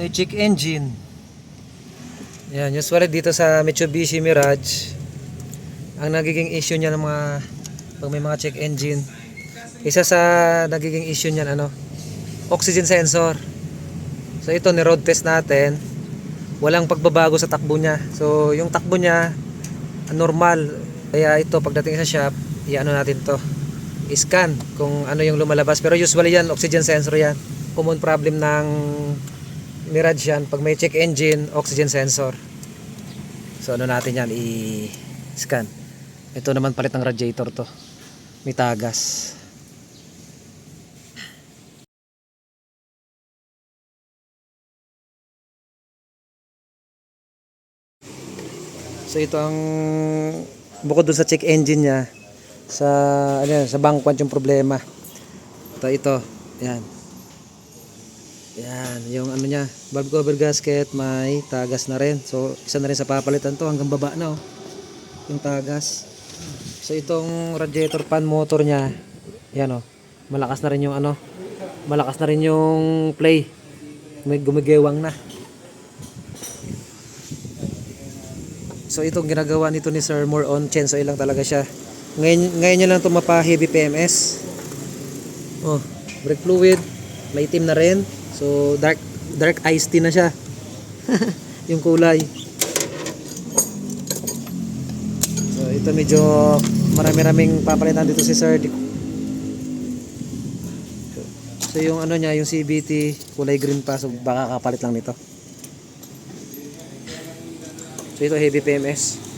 may check engine. Yan, usually dito sa Mitsubishi Mirage, ang nagiging issue niya ng mga pag may mga check engine, isa sa nagiging issue niyan ano, oxygen sensor. So ito ni road test natin, walang pagbabago sa takbo niya. So yung takbo niya normal. Kaya ito pagdating sa shop, i-ano natin to. I-scan kung ano yung lumalabas. Pero usually yan, oxygen sensor yan. Common problem ng Mirage yan. Pag may check engine, oxygen sensor. So ano natin yan, i-scan. Ito naman palit ng radiator to. May tagas. So ito ang bukod dun sa check engine niya sa ano yan, sa bank yung problema. Ito ito. Yan. Yan, yung ano niya, valve cover gasket may tagas na rin. So isa na rin sa papalitan to hanggang baba na oh. Yung tagas. So itong radiator fan motor niya, yan oh. Malakas na rin yung ano, malakas na rin yung play. May gumigewang na. So itong ginagawa nito ni Sir more on chainsaw lang talaga siya. Ngayon, ngayon niya lang ito mapa heavy PMS. Oh, brake fluid, may itim na rin. So dark dark iced tea na siya. yung kulay. So ito medyo marami-raming papalitan dito si Sir. So yung ano niya, yung CBT kulay green pa so baka kapalit lang nito. So ito heavy PMS.